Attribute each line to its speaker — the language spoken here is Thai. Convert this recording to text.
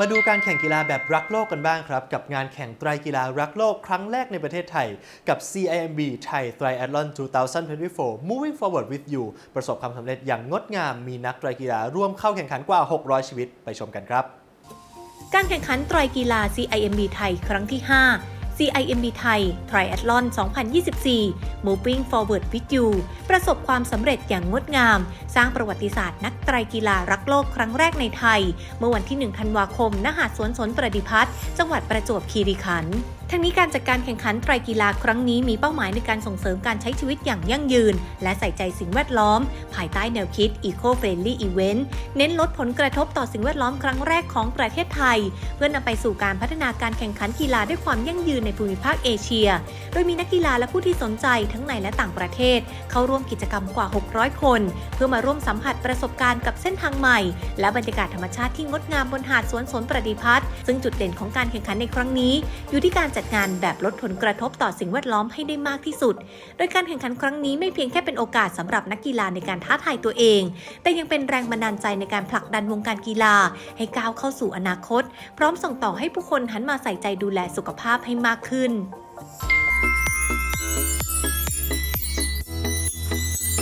Speaker 1: มาดูการแข่งกีฬาแบบรักโลกกันบ้างครับ กับงานแข่งไตรกีฬารักโลกครั้งแรกในประเทศไทย กับ CIMB Thai Triathlon 2024 Moving Forward with You ประสบความสำเร็จอย่างงดงามมีนักไตรกีฬาร่วมเข้าแข่งขันกว่า 600 ชีวิตไปชมกันครับ
Speaker 2: การแข่งขันไตรกีฬา CIMB ไทยครั้งที่ 5 CIMB ไทย Triathlon 2024 Moving Forward with You ประสบความสำเร็จอย่างงดงาม สร้างประวัติศาสตร์นักไตรกีฬารักโลกครั้งแรกในไทย เมื่อวันที่ 1 ธันวาคม ณ หาดสวนสนประดิพัฒน์จังหวัดประจวบคีรีขันธ์ ทั้งนี้การจัดการแข่งขันไตรกีฬาครั้งนี้มีเป้าหมายในการส่งเสริมการใช้ชีวิตอย่างยั่งยืน และใส่ใจสิ่งแวดล้อม ภายใต้แนวคิด Eco Friendly Event เน้นลดผลกระทบต่อสิ่งแวดล้อมครั้งแรกของประเทศไทย เพื่อนำไปสู่การพัฒนาการแข่งขันกีฬาด้วยความยั่งยืนในภูมิภาคเอเชีย โดยมีนักกีฬาและผู้ที่สนใจทั้งในและต่างประเทศ เข้าร่วมกิจกรรมกว่า 600 คน เพื่อมาร่วมสัมผัสประสบการณ์กับเส้นทางใหม่ และบรรยากาศธรรมชาติที่งดงามบนหาดสวนสนประดิพัฒน์ซึ่งจุดเด่นของการแข่งขันในครั้งนี้ อยู่ที่การจัดงานแบบลดผลกระทบต่อสิ่งแวดล้อมให้ได้มากที่สุด โดยการแข่งขันครั้งนี้ไม่เพียงแค่เป็นโอกาสสำหรับนักกีฬาในการท้าทายตัวเอง แต่ยังเป็นแรงบันดาลใจในการผลักดันวงการกีฬา ให้ก้าวเข้าสู่อนาคต พร้อมส่งต่อให้ผู้คนหันมาใส่ใจดูแลสุขภาพให้มากขึ้น